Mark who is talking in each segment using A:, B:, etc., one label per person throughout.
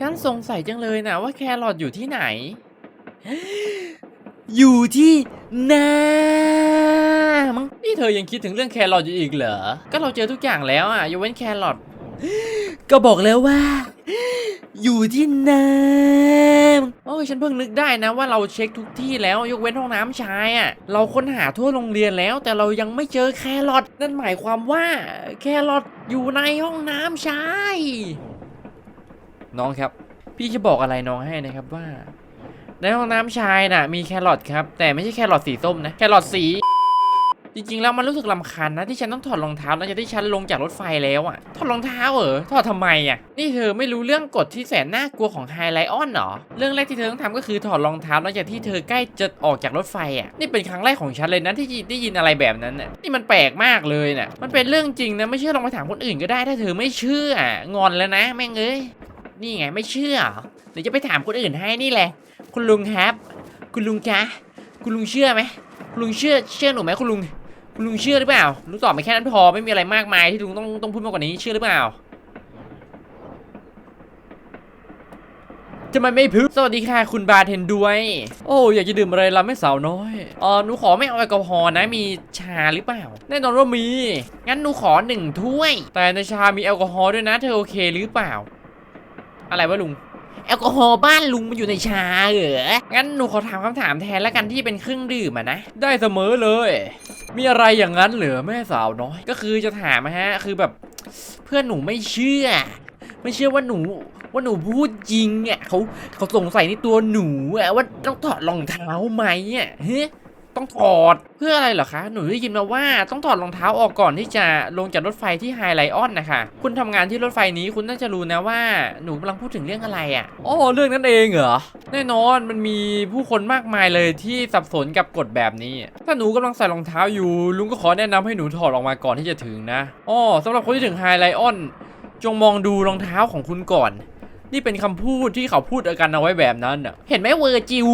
A: ฉันสงสัยจังเลยนะว่าแครอทอยู่ที่ไหน อยู่ที่หน้ามั้งนี่เธอยังคิดถึงเรื่องแครอทอยู่อีกเหรอ ก็เราเจอทุกอย่างแล้วอะยกเว้นแครอท ก็บอกแล้วว่า อยู่ที่น้ำโอ้ยฉันเพิ่งนึกได้นะว่าเราเช็คทุกที่แล้วยกเว้นห้องน้ำชายอะ่ะ เราค้นหาทั่วโรงเรียนแล้ว แต่เรายังไม่เจอแครอทนั่นหมายความว่า แครอทอยู่ในห้องน้ำชาย น้องครับ พี่จะบอกอะไรน้องให้นะครับว่า ในห้องน้ำชายน่ะ มีแครอทครับ แต่ไม่ใช่แครอทสีส้มนะ แครอทสี จริงๆแล้วมันรู้สึกลำคาญนะที่ฉันต้องถอดรองเท้าหลังจากที่ฉันลงจากรถไฟแล้วอะถอดรองเท้าเหรอถอดทำไมอะนี่เธอไม่รู้เรื่องกฎที่แสนน่ากลัวของไฮไลออนเหรอเรื่องแรกที่เธอต้องทำก็คือถอดรองเท้าหลังจากที่เธอใกล้จะออกจากรถไฟอะนี่เป็นครั้งแรกของฉันเลยนะที่ได้ยินอะไรแบบนั้นน่ะนี่มันแปลกมากเลยน่ะมันเป็นเรื่องจริงนะไม่เชื่อลองไปถามคนอื่นก็ได้ถ้าเธอไม่เชื่องอนแล้วนะแม่งเอ้ย นี่ไงไม่เชื่อเหรอเดี๋ยวจะไปถามคนอื่นให้นี่แหละ คุณลุงครับ คุณลุงคะคุณลุงเชื่อไหมคุณลุงเชื่อเชื่อหนูไหมคุณลุง คุณลุงเชื่อหรือเปล่าลุงตอบมาแค่นั้นพอไม่มีอะไรมากมายที่ลุงต้องต้องพูดมากกว่านี้เชื่อหรือเปล่าทำไมไม่พึ่สวัสดีค่ะคุณบาร์เทนด้วย โอ้อยากจะดื่มอะไรล่ะแม่สาวน้อยเออหนูขอไม่เอาแอลกอฮอล์นะมีชาหรือเปล่า แน่นอนว่ามี งั้นหนูขอหนึ่งถ้วย แต่ในชามีแอลกอฮอล์ด้วยนะ เธอโอเคหรือเปล่า อะไรวะลุง แอลกอฮอล์บ้านลุงมันอยู่ในชาเหรอ งั้นหนูขอถามคำถามแทนแล้วกันที่เป็นเครื่องดื่มอะนะ ได้เสมอเลย มีอะไรอย่างนั้นเหรอแม่สาวน้อย ก็คือจะถามนะฮะ คือแบบเพื่อนหนูไม่เชื่อ ไม่เชื่อว่าหนูว่าหนูพูดจริงอะเขาเขาสงสัยในตัวหนูอะว่าต้องถอดรองเท้าไหมอะเฮ้ ต้องถอดเพื่ออะไรเหรอคะ หนูได้ยินมาว่าต้องถอดรองเท้าออกก่อนที่จะลงจากรถไฟที่ไฮไลออนนะคะคุณทำงานที่รถไฟนี้คุณน่าจะรู้นะว่าหนูกำลังพูดถึงเรื่องอะไรอะอ๋อเรื่องนั้นเองเหรอแน่นอนมันมีผู้คนมากมายเลยที่สับสนกับกฎแบบนี้ ถ้าหนูกำลังใส่รองเท้าอยู่ ลุงก็ขอแนะนำให้หนูถอดออกมาก่อนที่จะถึงนะอ๋อสำหรับคนที่ถึงไฮไลออนจงมองดูรองเท้าของคุณก่อน นี่เป็นคำพูดที่เขาพูดกันเอาไว้แบบนั้นน่ะเห็นไหมเวอร์จิว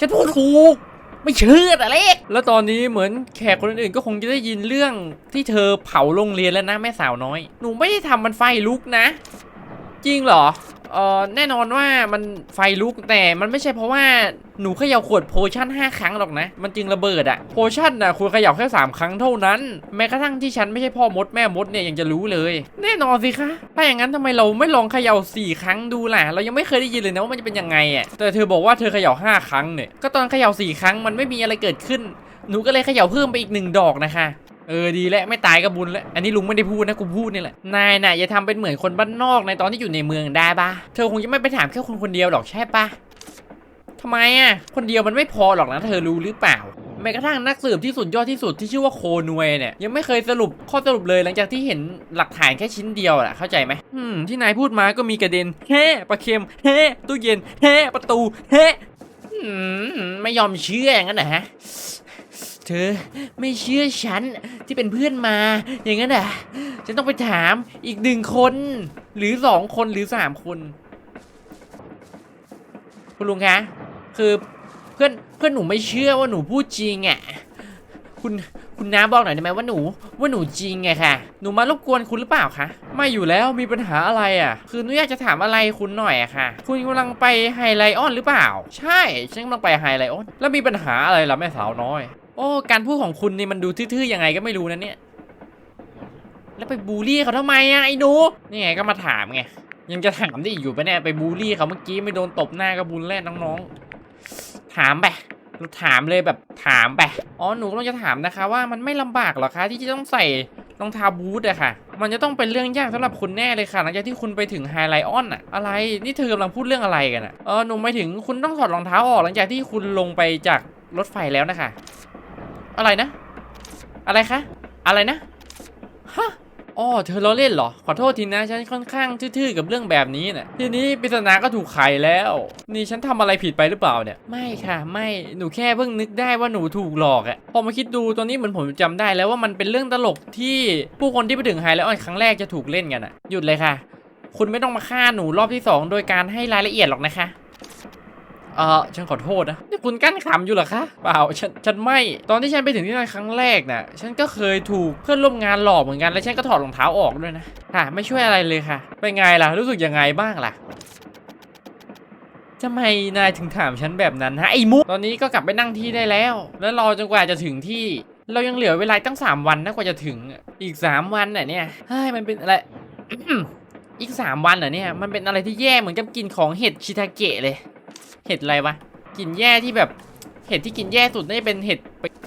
A: ฉันพูดถูก ไม่เชื่อแต่เล็ก แล้วตอนนี้เหมือนแขกคนอื่นๆก็คงจะได้ยินเรื่องที่เธอเผาโรงเรียนแล้วนะแม่สาวน้อย หนูไม่ได้ทำมันไฟลุกนะ จริงเหรอ เออแน่นอนว่ามันไฟลุกแต่มันไม่ใช่เพราะว่าหนูเขย่าขวดโพชั่น 5 ครั้งหรอกนะ มันจึงระเบิดอะโพชั่นน่ะคุณเขย่าแค่ 3 ครั้งเท่านั้น แม้กระทั่งที่ฉันไม่ใช่พ่อมดแม่มดเนี่ยยังจะรู้เลย แน่นอนสิคะถ้าอย่างนั้นทำไมเราไม่ลองเขย่า 4 ครั้งดูล่ะ เรายังไม่เคยได้ยินเลยนะว่ามันจะเป็นยังไงอะแต่เธอบอกว่าเธอเขย่า 5 ครั้งเนี่ยก็ตอนเขย่า 4 ครั้งมันไม่มีอะไรเกิดขึ้นหนูก็เลยเขย่าเพิ่มไปอีกหนึ่งดอกนะคะ เออดีแล้วไม่ตายก็บุญแล้ว อันนี้ลุงไม่ได้พูดนะกูพูดนี่แหละ นายน่ะอย่าทำเป็นเหมือนคนบ้านนอกในตอนที่อยู่ในเมืองได้ปะเธอคงจะไม่ไปถามแค่คนคนเดียวหรอกใช่ปะทำไมอะ คนเดียวมันไม่พอหรอกนะ เธอรู้หรือเปล่า แม้กระทั่งนักสืบที่สุดยอดที่สุดที่ชื่อว่าโคนวยเนี่ยยังไม่เคยสรุปข้อสรุปเลยหลังจากที่เห็นหลักฐานแค่ชิ้นเดียวอะเข้าใจไหมอืมที่นายพูดมาก็มีกระเด็นเฮ้ปลาเค็มเฮ้ตู้เย็นเฮ้ประตูเฮ้อืมไม่ยอมเชื่ออย่างนั้นนะฮะ เธอไม่เชื่อฉันที่เป็นเพื่อนมา อย่างนั้นอะ ฉันต้องไปถามอีกหนึ่งคน หรือสองคนหรือสามคน คุณลุงคะคือเพื่อนเพื่อนหนูไม่เชื่อว่าหนูพูดจริงอะคุณคุณน้าบอกหน่อยได้ไหมว่าหนู ว่าหนูจริงไงค่ะ หนูมารบกวนคุณหรือเปล่าคะไม่อยู่แล้วมีปัญหาอะไรอะ คือหนูอยากจะถามอะไรคุณหน่อยอะค่ะ คุณกำลังไปไฮไลออนหรือเปล่า ใช่ฉันกำลังไปไฮไลออนแล้วมีปัญหาอะไรล่ะแม่สาวน้อย โอ้ การพูดของคุณนี่มันดูทื่อๆยังไงก็ไม่รู้นะเนี่ย แล้วไปบูลลี่เขาทำไมอะไอ้หนูนี่ไงก็มาถามไง ยังจะถามได้อีกอยู่ปะเนี่ยไปบูลลี่เขาเมื่อกี้ไม่โดนตบหน้าก็บุญแล่น้องๆ ถามไปถามเลยแบบถามไป อ๋อ หนูกำลังจะถามนะคะ ว่ามันไม่ลำบากหรอคะ ที่จะต้องใส่รองเท้าบูทอะค่ะ มันจะต้องเป็นเรื่องยากสำหรับคุณแน่เลยค่ะ หลังจากที่คุณไปถึงไฮไลออนอะอะไร นี่เธอกำลังพูดเรื่องอะไรกันอะเออ หนูไม่ถึงคุณต้องถอดรองเท้าออกหลังจากที่คุณลงไปจากรถไฟแล้วนะคะ อะไรนะ อะไรคะ อะไรนะ ฮะอ๋อเธอล้อเล่นเหรอ ขอโทษทีนะ ฉันค่อนข้างทื่อๆกับเรื่องแบบนี้น่ะทีนี้ปริศนาก็ถูกไขแล้ว นี่ฉันทำอะไรผิดไปหรือเปล่าเนี่ย ไม่ค่ะ ไม่หนูแค่เพิ่งนึกได้ว่าหนูถูกหลอกอะพอมาคิดดูตอนนี้เหมือนผมจำได้แล้วว่ามันเป็นเรื่องตลกที่ผู้คนที่ไปถึงไฮไลออนครั้งแรกจะถูกเล่นกันอะหยุดเลยค่ะ คุณไม่ต้องมาฆ่าหนูรอบที่สองโดยการให้รายละเอียดหรอกนะคะ เออฉันขอโทษนะนี่คุณกั้นขำอยู่เหรอคะ เปล่า ฉัน ฉันไม่ ตอนที่ฉันไปถึงที่นั่นครั้งแรกน่ะ ฉันก็เคยถูกเพื่อนร่วมงานหลอกเหมือนกัน แล้วฉันก็ถอดรองเท้าออกด้วยนะ ค่ะ ไม่ช่วยอะไรเลยค่ะ เป็นไงล่ะ รู้สึกยังไงบ้างล่ะทำไมนายถึงถามฉันแบบนั้นฮะไอ้มุก ตอนนี้ก็กลับไปนั่งที่ได้แล้ว แล้วรอจนกว่าจะถึงที่ เรายังเหลือเวลาตั้ง 3 วันนะกว่าจะถึง อีก 3 วันน่ะเนี่ย เฮ้ย มันเป็นอะไรอีก 3 วันเหรอเนี่ย มันเป็นอะไรที่แย่เหมือนกับกินของเห็ดชิทาเกะเลย เห็ดอะไรวะกลิ่นแย่ที่แบบเห็ดที่กินแย่สุดน่เป็นเห็ด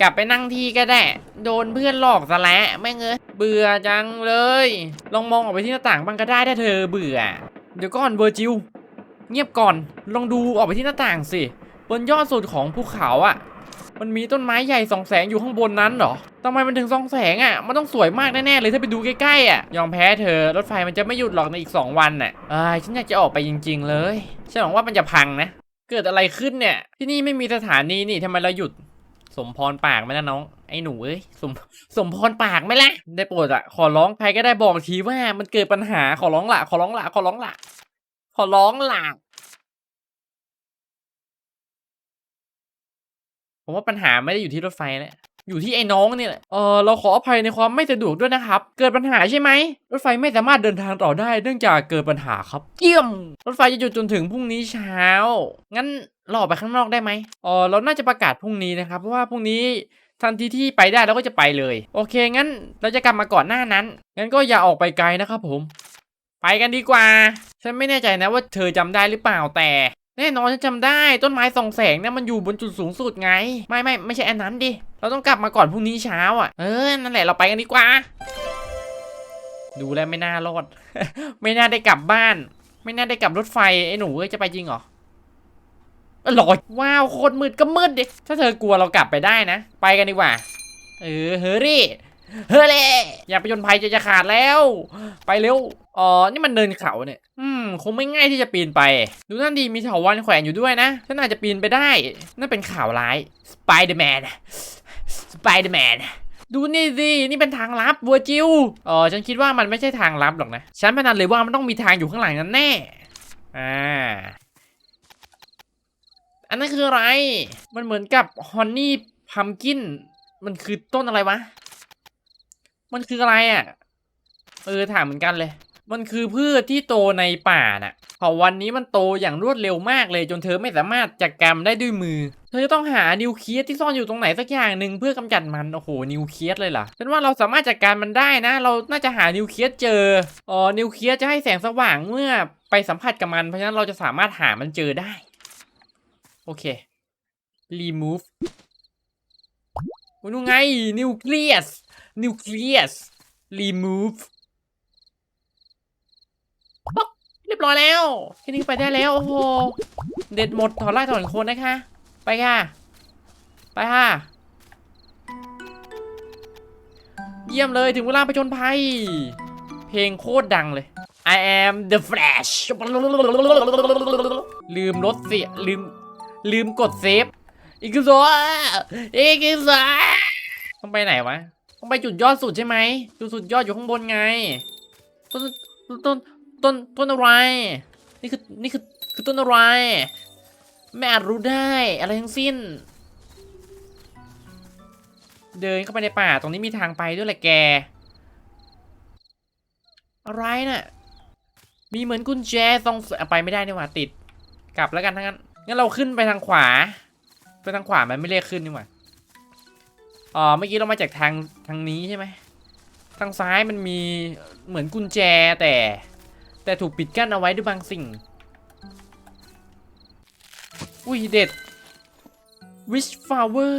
A: กลับไปนั่งที่ก็ได้ โดนเพื่อนหลอกซะแล้วแม่งเอ้ยเบื่อจังเลย ลองมองออกไปที่หน้าต่างบ้างก็ได้ถ้าเธอเบื่อ เดี๋ยวก่อนเวอร์จิลเงียบก่อนลองดูออกไปที่หน้าต่างสิบนยอดสุดของภูเขาอะ่ะ มันมีต้นไม้ใหญ่สองแสงอยู่ข้างบนนั้นเหรอทำไมมันถึงสองแสงอะ่ะมันต้องสวยมากแน่ๆเลยถ้าไปดูใกล้ๆอะ่ะยอมแพ้เธอรถไฟมันจะไม่หยุดหรอกในอีก 2 วันน่ะอ่าฉันอยากจะออกไปจริง ๆ เลยฉันหวังว่ามันจะพังนะ เกิดอะไรขึ้นเนี่ย ที่นี่ไม่มีสถานีนี่ทำไมเราหยุด สมพรปากไหมนะน้อง ไอ้หนูเอ้ยสมสมพรปากไหมล่ะ ได้โปรดอะขอร้องใครก็ได้บอกทีว่ามันเกิดปัญหาขอร้องละขอร้องละขอร้องละขอร้องละผมว่าปัญหาไม่ได้อยู่ที่รถไฟแหละ อยู่ที่ไอ้น้องนี่แหละ เออเราขออภัยในความไม่สะดวกด้วยนะครับ เกิดปัญหาใช่ไหม รถไฟไม่สามารถเดินทางต่อได้เนื่องจากเกิดปัญหาครับ เยี่ยม รถไฟจะหยุดจนถึงพรุ่งนี้เช้า งั้นเราออกไปข้างนอกได้ไหมเออเราน่าจะประกาศพรุ่งนี้นะครับ เพราะว่าพรุ่งนี้ทันทีที่ไปได้เราก็จะไปเลย โอเคงั้นเราจะกลับมาก่อนหน้านั้น งั้นก็อย่าออกไปไกลนะครับผม ไปกันดีกว่า ฉันไม่แน่ใจนะว่าเธอจำได้หรือเปล่าแต่แน่นอนฉันจำได้ต้นไม้ส่องแสงเนี่ยมันอยู่บนจุดสูงสุดไง ไม่ไม่ไม่ใช่อันนั้นดิ เราต้องกลับมาก่อนพรุ่งนี้เช้าอะ เออ นั่นแหละเราไปกันดีกว่า ดูแล้วไม่น่ารอด ไม่น่าได้กลับบ้าน ไม่น่าได้กลับรถไฟไอ้หนูเอ้ยจะไปจริงเหรอออหลอยว้าวโคตรมืดก็มืดดิถ้าเธอกลัวเรากลับไปได้นะ ไปกันดีกว่า เออเฮอรี่เฮ้ยเลยอยากไปจนภัยจะจะขาดแล้ว ไปเร็ว อ๋อ นี่มันเดินเขาเนี่ย อืม คงไม่ง่ายที่จะปีนไป ดูนั่นดีมีเถาวันแขวนอยู่ด้วยนะฉันอาจจะปีนไปได้ นั่นเป็นข่าวร้าย สไปเดอร์แมน สไปเดอร์แมนดูนี่สิ นี่เป็นทางลับบัวจิวเออฉันคิดว่ามันไม่ใช่ทางลับหรอกนะ ฉันพนันเลยว่ามันต้องมีทางอยู่ข้างหลังนั้นแน่ อ่า อันนั้นคืออะไร มันเหมือนกับฮอนนี่พัมกิน มันคือต้นอะไรวะ มันคืออะไรอะ เออถามเหมือนกันเลย มันคือพืชที่โตในป่าน่ะเผ่าวันนี้มันโตอย่างรวดเร็วมากเลยจนเธอไม่สามารถจัดการมได้ด้วยมือ เธอจะต้องหานิวเคลียสที่ซ่อนอยู่ตรงไหนสักอย่างหนึ่งเพื่อกำจัดมัน โอ้โห นิวเคลียสเลยเหรอฉันว่าเราสามารถจัดการมันได้นะ เราน่าจะหานิวเคลียสเจอ อ๋อ นิวเคลียสจะให้แสงสว่างเมื่อไปสัมผัสกับมัน เพราะฉะนั้นเราจะสามารถหามันเจอได้ โอเค remove โอ้ยนู่นไง นิวเคลียส นิวเคลียส remove ป๊อกเรียบร้อยแล้วแค่นี้ไปได้แล้วโอ้โหเด็ดหมดถอนไล่ถอนโคนนะคะ ไปค่ะ ไปค่ะ เยี่ยมเลยถึงเวลาไปจนภัย เพลงโคตรดังเลย I am the Flash ลืมลดเสียลืม ลืมกดเซฟอีกซัวอีกซัวต้องไปไหนวะ ต้องไปจุดยอดสุดใช่ไหมจุดสุดยอดอยู่ข้างบนไง ต้นต้น ต้นต้นอะไร นี่คือนี่คือคือต้นอะไร ไม่อาจรู้ได้อะไรทั้งสิ้น เดินเข้าไปในป่าตรงนี้มีทางไปด้วยแหละแก อะไรน่ะ มีเหมือนกุญแจซองไปไม่ได้นี่หว่าติด กลับแล้วกันทั้งนั้น งั้นเราขึ้นไปทางขวา ไปทางขวามันไม่เรียกขึ้นนี่หว่าอ๋อเมื่อกี้เรามาจากทางทางนี้ใช่ไหมทางซ้ายมันมีเหมือนกุญแจแต่ แต่ถูกปิดกั้นเอาไว้ด้วยบางสิ่ง อุ้ยเด็ด wish flower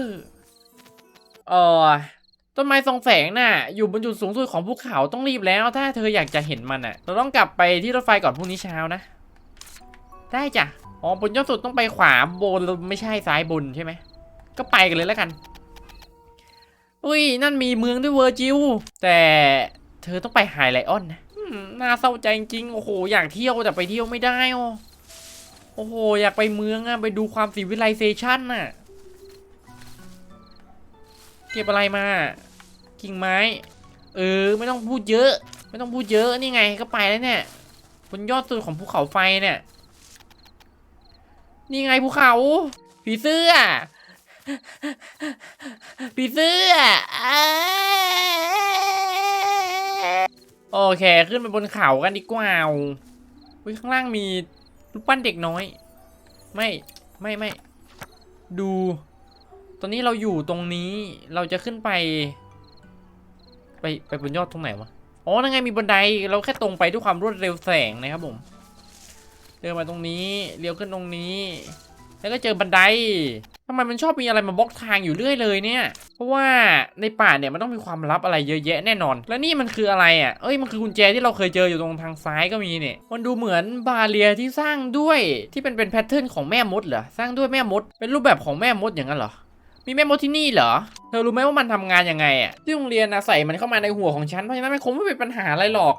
A: เอ่อต้นไม้ทรงแสงน่ะ อยู่บนจุดสูงสุดของภูเขาต้องรีบแล้ว ถ้าเธออยากจะเห็นมันน่ะ เราต้องกลับไปที่รถไฟก่อนพรุ่งนี้เช้านะ ได้จ้ะ อ๋อบนยอดสุดต้องไปขวาบนไม่ใช่ซ้ายบนใช่ไหม ก็ไปกันเลยแล้วกัน อุ้ย นั่นมีเมืองด้วยเวอร์จิวแต่เธอต้องไปไฮไลออนนะ น่าเศร้าใจจริงโอ้โหอยากเที่ยวแต่ไปเที่ยวไม่ได้โอ้โอ้โหอยากไปเมืองอะไปดูความสิวิไลเซชันน่ะ เก็บอะไรมา กิ่งไม้ เออ ไม่ต้องพูดเยอะ ไม่ต้องพูดเยอะนี่ไงก็ไปแล้วเนี่ยบนยอดสุดของภูเขาไฟเนี่ย นี่ไงภูเขาผีเสื้อผีเสื้อ โอเค ขึ้นไปบนเขากันดีกว่าอุ้ยข้างล่างมีรูปปั้นเด็กน้อย ไม่ไม่ไม่ ดู ตอนนี้เราอยู่ตรงนี้ เราจะขึ้นไป ไปไปบนยอดตรงไหนวะ อ๋อนั่นไงมีบันได เราแค่ตรงไปด้วยความรวดเร็วแสงนะครับผม เดินมาตรงนี้ เลี้ยวขึ้นตรงนี้ แล้วก็เจอบันได ทำไมมันชอบมีอะไรมาบล็อกทางอยู่เรื่อยเลยเนี่ย เพราะว่าในป่าเนี่ยมันต้องมีความลับอะไรเยอะแยะแน่นอน แล้วนี่มันคืออะไรอะ เอ้ยมันคือกุญแจที่เราเคยเจออยู่ตรงทางซ้ายก็มีเนี่ย มันดูเหมือนบาเรียที่สร้างด้วยที่เป็นเป็นแพทเทิร์นของแม่มดเหรอ สร้างด้วยแม่มด เป็นรูปแบบของแม่มดอย่างนั้นเหรอ มีแม่มดที่นี่เหรอ เธอรู้ไหมว่ามันทำงานยังไงอะ ที่โรงเรียนนะใส่มันเข้ามาในหัวของฉัน เพราะฉะนั้นมันคงไม่เป็นปัญหาอะไรหรอก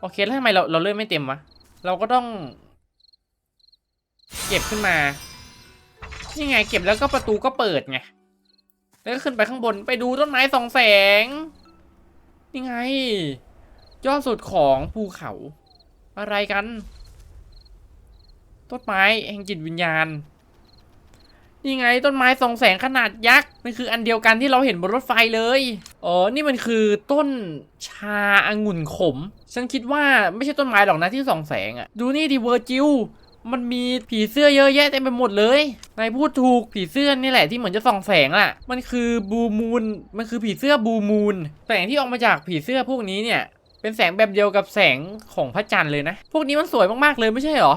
A: โอเคแล้วทำไมเราเราเลื่อนไม่เต็มวะ เราก็ต้อง เก็บขึ้นมา นี่ไงเก็บแล้วก็ประตูก็เปิดไง แล้วก็ขึ้นไปข้างบนไปดูต้นไม้สองแสง นี่ไง ยอดสุดของภูเขา อะไรกัน ต้นไม้แห่งจิตวิญญาณ นี่ไงต้นไม้สองแสงขนาดยักษ์มันคืออันเดียวกันที่เราเห็นบนรถไฟเลย อ๋อ นี่มันคือต้นชาองุ่นขม ฉันคิดว่าไม่ใช่ต้นไม้หรอกนะที่สองแสงอะดูนี่ดิเวอร์จิลมันมีผีเสื้อเยอะแยะเต็มไปหมดเลย นายพูดถูกผีเสื้อนี่แหละที่เหมือนจะส่องแสงอะมันคือบูมูนมันคือผีเสื้อบูมูนแสงที่ออกมาจากผีเสื้อพวกนี้เนี่ยเป็นแสงแบบเดียวกับแสงของพระจันทร์เลยนะ พวกนี้มันสวยมากๆเลยไม่ใช่หรอ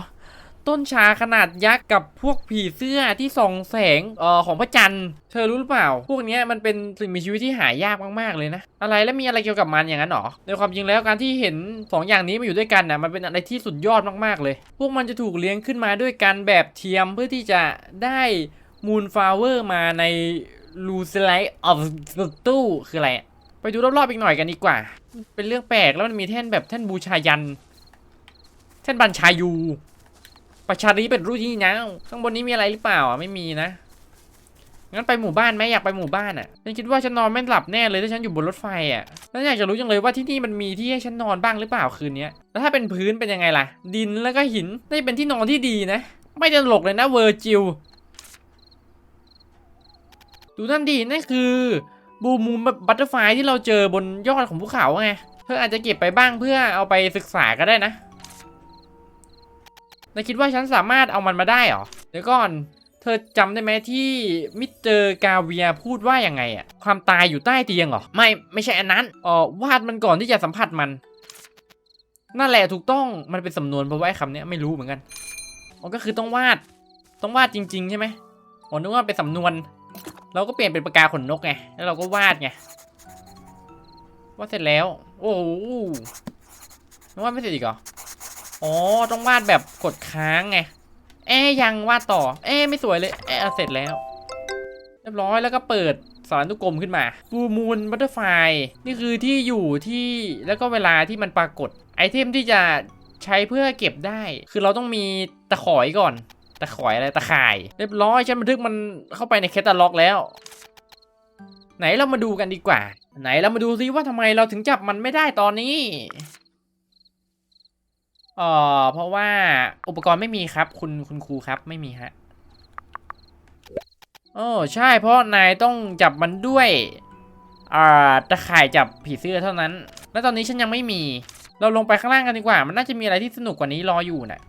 A: ต้นชาขนาดยักษ์กับพวกผีเสื้อที่ส่องแสงเอ่อของพระจันทร์เธอรู้หรือเปล่า พวกนี้มันเป็นสิ่งมีชีวิตที่หายากมากๆเลยนะ อะไรแล้วมีอะไรเกี่ยวกับมันอย่างนั้นหรอในความจริงแล้วการที่เห็นสองอย่างนี้มาอยู่ด้วยกันนะมันเป็นอะไรที่สุดยอดมากๆเลย พวกมันจะถูกเลี้ยงขึ้นมาด้วยกันแบบเทียมเพื่อที่จะได้มูนฟลาเวอร์มาในลูสไลท์ออฟสตูคืออะไรไปดูรอบๆอีกหน่อยกันดีกว่า เป็นเรื่องแปลกแล้วมันมีแท่นแบบแท่นบูชายัน แท่นบัญชายู ประชารีเป็นรูที่นะข้างบนนี้มีอะไรหรือเปล่าอะไม่มีนะงั้นไปหมู่บ้านไหมอยากไปหมู่บ้านอะฉันคิดว่าฉันนอนไม่หลับแน่เลยถ้าฉันอยู่บนรถไฟอะแล้วอยากจะรู้จังเลยว่าที่นี่มันมีที่ให้ฉันนอนบ้างหรือเปล่าคืนนี้แล้วถ้าเป็นพื้นเป็นยังไงล่ะ ดินแล้วก็หินได้เป็นที่นอนที่ดีนะ ไม่ตลกเลยนะเวอร์จิลดูนั่นดีนั่นคือบูมูมบัตเตอร์ไฟที่เราเจอบนยอดของภูเขาไงเธออาจจะเก็บไปบ้างเพื่อเอาไปศึกษาก็ได้นะ นายคิดว่าฉันสามารถเอามันมาได้เหรอ เดี๋ยวก่อน เธอจำได้ไหมที่มิสเตอร์กาเวียพูดว่ายังไงอะความตายอยู่ใต้เตียงเหรอ ไม่ ไม่ใช่อันนั้นอ๋อวาดมันก่อนที่จะสัมผัสมัน นั่นแหละถูกต้อง มันเป็นสำนวนเพราะว่าคำนี้ไม่รู้เหมือนกันอ๋อก็คือต้องวาด ต้องวาดจริง ๆ ใช่ไหมอ๋อนึกว่าเป็นสำนวน เราก็เปลี่ยนเป็นปากกาขนนกไง แล้วเราก็วาดไง วาดเสร็จแล้ว โอ้โหนึกว่าไม่เสร็จอีกเหรอ อ๋อ ต้องวาดแบบกดค้างไง เอ๊ยยังวาดต่อ เอ๊ยไม่สวยเลย เอ๊เสร็จแล้ว เรียบร้อยแล้วก็เปิดสารนุกรมขึ้นมาบูมูนบัตเตอร์ไฟนี่คือที่อยู่ที่แล้วก็เวลาที่มันปรากฏ ไอเทมที่จะใช้เพื่อเก็บได้ คือเราต้องมีตะขอยก่อน ตะขอยอะไรตะข่าย เรียบร้อยฉันบันทึกมันเข้าไปในแคตตาล็อกแล้ว ไหนเรามาดูกันดีกว่า ไหนเรามาดูซิว่าทำไมเราถึงจับมันไม่ได้ตอนนี้ เอ่อเพราะว่าอุปกรณ์ไม่มีครับ คุณคุณครูครับไม่มีฮะโอ้ใช่เพราะนายต้องจับมันด้วยอ่าตะข่ายจับผีเสื้อเท่านั้น แล้วตอนนี้ฉันยังไม่มี เราลงไปข้างล่างกันดีกว่า มันน่าจะมีอะไรที่สนุกกว่านี้รออยู่น่ะ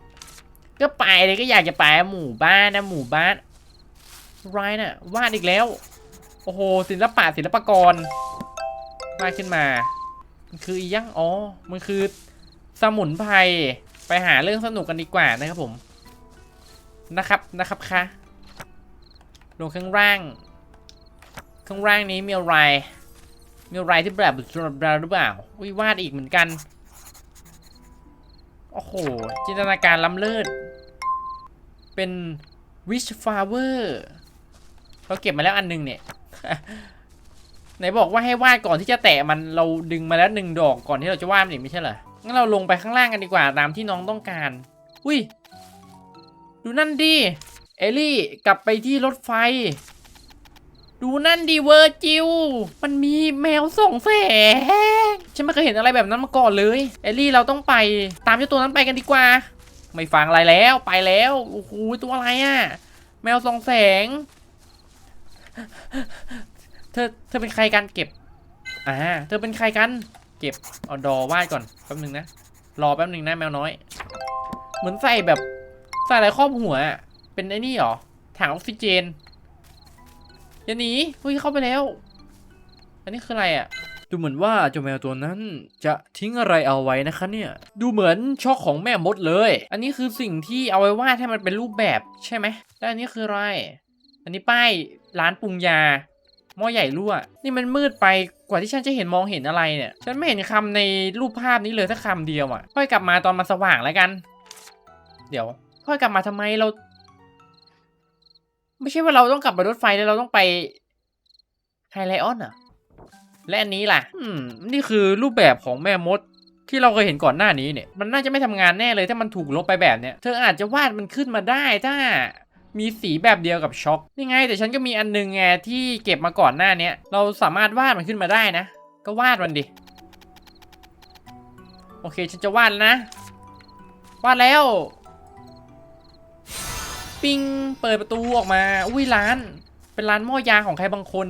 A: ก็ไปเลยก็อยากจะไปหมู่บ้านนะหมู่บ้านไรน่ะวาดอีกแล้ว โอ้โหศิลปะศิลปกรวาดขึ้นมา มันคืออียังอ๋อมันคือ สมุนไพรไปหาเรื่องสนุกกันดีกว่านะครับผม นะครับนะครับคะลงข้างล่าง ข้างล่างนี้มีอะไร มีอะไรที่แบบแบบหรือเปล่าวิวาดอีกเหมือนกัน โอ้โห จินตนาการล้ำเลิศ เป็น wish flower เราเก็บมาแล้วอันหนึงเนี่ยไหนบอกว่าให้วาดก่อนที่จะแตะมันเราดึงมาแล้วหนึ่งดอกก่อนที่เราจะวาดนอีกไม่ใช่เหรอ งั้นเราลงไปข้างล่างกันดีกว่าตามที่น้องต้องการ อุ้ย ดูนั่นดิเอลลี่กลับไปที่รถไฟ ดูนั่นดิเวอร์จิว มันมีแมวส่องแสง ฉันไม่เคยเห็นอะไรแบบนั้นมาก่อนเลย เอลลี่เราต้องไปตามเจ้าตัวนั้นไปกันดีกว่า ไม่ฟังอะไรแล้วไปแล้ว โอ้โหตัวอะไรอะแมวส่องแสง เธอเธอเป็นใครกันเก็บ อ่า เธอเป็นใครกัน เก็บเอาดอวาดก่อนแป๊บนึงนะรอแป๊บนึงนะแมวน้อย เหมือนใส่แบบใส่อะไรครอบหัวอะเป็นไอ้นี่หรอถังออกซิเจนอย่าหนีเฮ้ยเข้าไปแล้ว อันนี้คืออะไรอะ่ะดูเหมือนว่าเจ้าแมวตัวนั้นจะทิ้งอะไรเอาไว้นะคะเนี่ย ดูเหมือนช็อกของแม่มดเลย อันนี้คือสิ่งที่เอาไว้วาดให้มันเป็นรูปแบบใช่ไหมแล้วอันนี้คืออะไร อันนี้ป้ายร้านปรุงยา หม้อใหญ่รั่ว นี่มันมืดไปกว่าที่ฉันจะเห็นมองเห็นอะไรเนี่ย ฉันไม่เห็นคำในรูปภาพนี้เลยสักคำเดียวอะ่ะ ค่อยกลับมาตอนมันสว่างแล้วกัน เดี๋ยว ค่อยกลับมาทำไมเรา ไม่ใช่ว่าเราต้องกลับไปรถไฟแล้วเราต้องไปไฮไลออนอะ และอันนี้ล่ะ อืม นี่คือรูปแบบของแม่มดที่เราเคยเห็นก่อนหน้านี้เนี่ย มันน่าจะไม่ทำงานแน่เลยถ้ามันถูกลบไปแบบเนี้ย เธออาจจะวาดมันขึ้นมาได้ถ้า มีสีแบบเดียวกับช็อกนี่ไง แต่ฉันก็มีอันนึงไงที่เก็บมาก่อนหน้าเนี้ย เราสามารถวาดมันขึ้นมาได้นะ ก็วาดมันดิ โอเค ฉันจะวาดแล้วนะ วาดแล้ว ปิงเปิดประตูออกมา อุ้ยร้าน เป็นร้านหม้อยาของใครบางคน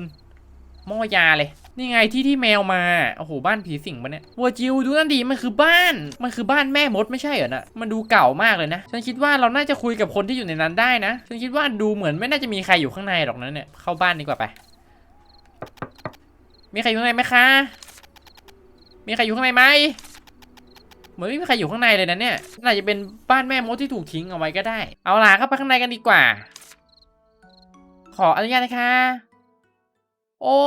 A: หม้อยาเลย นี่ไงที่ที่แมวมา โอ้โห บ้านผีสิงปะเนี่ยวัวจิวดูนั่นดีมันคือบ้าน มันคือบ้านแม่มดไม่ใช่เหรอนะมันดูเก่ามากเลยนะ ฉันคิดว่าเราน่าจะคุยกับคนที่อยู่ในนั้นได้นะ ฉันคิดว่าดูเหมือนไม่น่าจะมีใครอยู่ข้างในหรอกนะเนี่ย เข้าบ้านดีกว่าไป มีใครอยู่ข้างในไหมคะ มีใครอยู่ข้างในไหมเหมือนไม่มีใครอยู่ข้างในเลยนะเนี่ย น่าจะเป็นบ้านแม่มดที่ถูกทิ้งเอาไว้ก็ได้ เอาล่ะเข้าไปข้างในกันดีกว่า ขออนุญาตนะคะ โอ้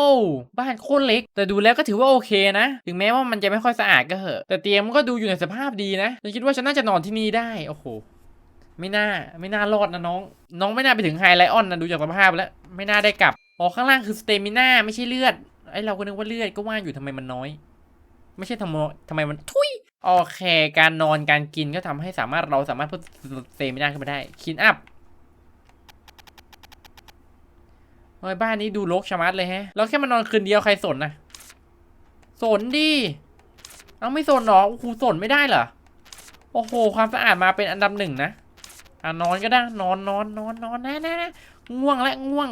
A: บ้านโคตรเล็ก แต่ดูแล้วก็ถือว่าโอเคนะ ถึงแม้ว่ามันจะไม่ค่อยสะอาดก็เหอะ แต่เตียงมันก็ดูอยู่ในสภาพดีนะฉันคิดว่าฉันน่าจะนอนที่นี่ได้ โอ้โห ไม่น่า ไม่น่ารอดนะน้อง น้องไม่น่าไปถึงไฮไลออนนะดูจากสภาพแล้ว ไม่น่าได้กลับ อ๋อข้างล่างคือสเตมิน่าไม่ใช่เลือด ไอเราก็นึกว่าเลือดก็ว่าอยู่ทำไมมันน้อย ไม่ใช่ทำไมทำไมมันทุยโอเค การนอนการกินก็ทำให้สามารถเราสามารถเพิ่มสเตมิน่าขึ้นมาได้ คินอัพ เฮ้ยบ้านนี้ดูรกชะมัดเลยแฮะแล้วแค่มานอนคืนเดียวใครสนนะสนดิเอาไม่สนหรอโอ้โหสนไม่ได้เหรอ โอ้โห ความสะอาดมาเป็นอันดับหนึ่งนะอะนอนก็ได้ นอนนอนนอนนอนนะนะนะง่วงและง่วง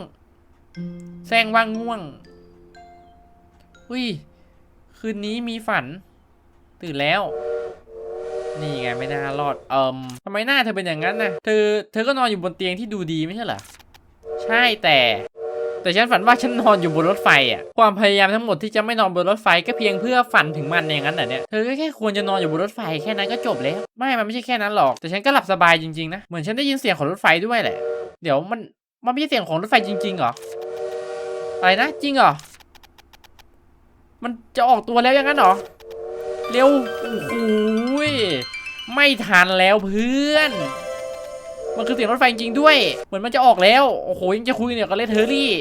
A: แซงว่าง่วง อุ้ย คืนนี้มีฝัน ตื่นแล้ว นี่ไงไม่น่ารอด เอิมทำไมหน้าเธอเป็นอย่างนั้นนะเธอ เธอก็นอนอยู่บนเตียงที่ดูดีไม่ใช่เหรอ ใช่แต่ แต่ฉันฝันว่าฉันนอนอยู่บนรถไฟอะ ความพยายามทั้งหมดที่จะไม่นอนบนรถไฟก็เพียงเพื่อฝันถึงมันอย่างนั้นเหรอเนี่ย เธอก็แค่ควรจะนอนอยู่บนรถไฟแค่นั้นก็จบแล้ว ไม่ มันไม่ใช่แค่นั้นหรอก แต่ฉันก็หลับสบายจริงๆนะ เหมือนฉันได้ยินเสียงของรถไฟด้วยแหละ เดี๋ยวมัน มันไม่ใช่เสียงของรถไฟจริงๆเหรอ อะไรนะ จริงเหรอ มันจะออกตัวแล้วอย่างนั้นเหรอ เร็ว โอ้โหไม่ทันแล้วเพื่อน มันคือเสียงรถไฟจริงด้วย เหมือนมันจะออกแล้ว โอ้โหยังจะคุยเนี่ยกับเลเทอรี่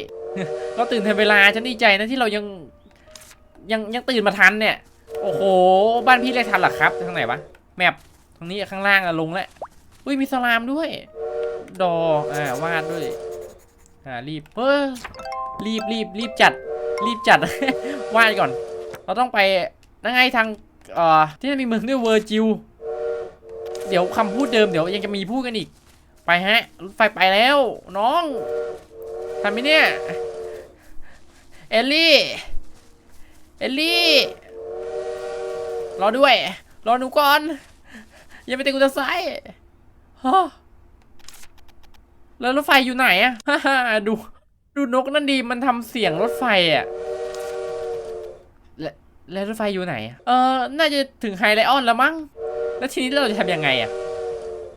A: เราตื่นทันเวลาฉันดีใจนะที่เรายังยังยังตื่นมาทันเนี่ย โอ้โห บ้านพี่เลยทันหรอครับทางไหนวะแมปทางนี้ข้างล่างอะลงแล้วอุ้ยมีสลามด้วย ดออ่าวาดด้วยอ่ารีบเฮ้ยรีบรีบรีบจัด รีบจัด วาดก่อน เราต้องไปนั่งไงทางเอ่อที่จะมีเมืองด้วยเวอร์จิว เดี๋ยวคำพูดเดิมเดี๋ยวยังจะมีพูดกันอีก ไปฮะรถไฟไปแล้ว น้องทำไมเนี่ย เอลลี่ เอลลี่ รอด้วย รอหนูก่อน อย่าไปตีกูจะซ้ายฮะแล้วรถไฟอยู่ไหนอะฮ่าฮ่าดู ดูนกนั่นดีมันทำเสียงรถไฟอะและแล้วรถไฟอยู่ไหน เออน่าจะถึงไฮไลออนแล้วมั้ง แล้วทีนี้เราจะทำยังไงอะ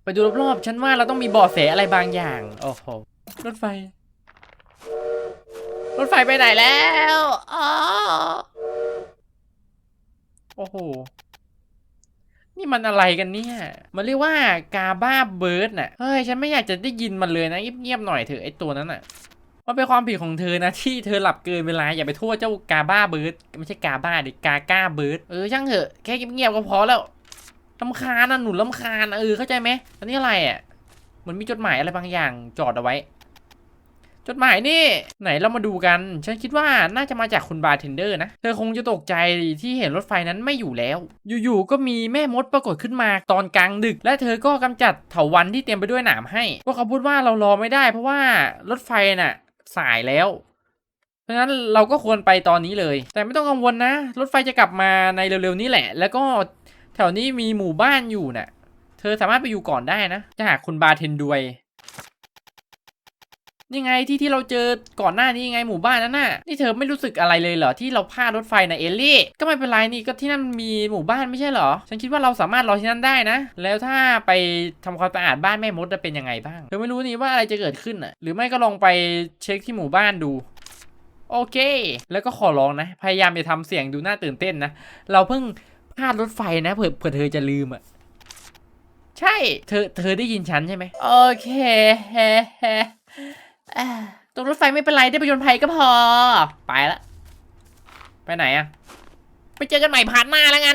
A: ไปดูรอบๆฉันว่าเราต้องมีเบาะแสอะไรบางอย่าง โอ้โห รถไฟ รถไฟไปไหนแล้วอ๋อโอ้โห นี่มันอะไรกันเนี่ย มันเรียกว่ากาบ้าเบิร์ดน่ะ เฮ้ย ฉันไม่อยากจะได้ยินมันเลยนะ เงียบๆหน่อยเถอะไอตัวนั้นน่ะมันเป็นความผิดของเธอนะ ที่เธอหลับเกินเวลาอย่าไปโทษเจ้ากาบ้าเบิร์ดไม่ใช่กาบ้าดิกาก้าเบิร์ดเออช่างเถอะแค่เงียบๆก็พอแล้ว ลำคาญนะหนูลำคาญนะเออเข้าใจไหมอันนี้อะไรอะเหมือนมีจดหมายอะไรบางอย่างจอดเอาไว้ จดหมายนี่ ไหนเรามาดูกัน ฉันคิดว่าน่าจะมาจากคุณบาร์เทนเดอร์นะ เธอคงจะตกใจที่เห็นรถไฟนั้นไม่อยู่แล้ว อยู่ๆก็มีแม่มดปรากฏขึ้นมาตอนกลางดึก และเธอก็กำจัดเถาวันที่เต็มไปด้วยหนามให้พวกเขาพูดว่าเรารอไม่ได้ เพราะว่ารถไฟน่ะ สายแล้วเพราะฉะนั้นเราก็ควรไปตอนนี้เลย แต่ไม่ต้องกังวลนะ รถไฟจะกลับมาในเร็วๆนี้แหละ แล้วก็ แถวนี้มีหมู่บ้านอยู่น่ะ เธอสามารถไปอยู่ก่อนได้นะ จะหาคุณบาเทนดวยนี่ไงที่ที่เราเจอก่อนหน้านี้ไงหมู่บ้านนั้นน่ะ นี่เธอไม่รู้สึกอะไรเลยเหรอที่เราพลาดรถไฟนะเอลลี่ ก็ไม่เป็นไรนี่ก็ที่นั่นมีหมู่บ้านไม่ใช่เหรอ ฉันคิดว่าเราสามารถรอที่นั่นได้นะ แล้วถ้าไปทำความสะอาดบ้านแม่มดจะเป็นยังไงบ้าง เธอไม่รู้นี่ว่าอะไรจะเกิดขึ้นอะ หรือไม่ก็ลองไปเช็คที่หมู่บ้านดู โอเค แล้วก็ขอร้องนะ พยายามอย่าทำเสียงดูน่าตื่นเต้นนะ เราเพิ่ง พลาดรถไฟนะเผื่อเผื่อเธอจะลืมอะ ใช่ เธอ เธอได้ยินฉันใช่ไหม โอเคเฮ้เฮ้อ่าตรงรถไฟไม่เป็นไรได้ประโยชน์ภัยก็พอ ไปละ ไปไหนอะไปเจอกันใหม่พาร์ทหน้าแล้วกัน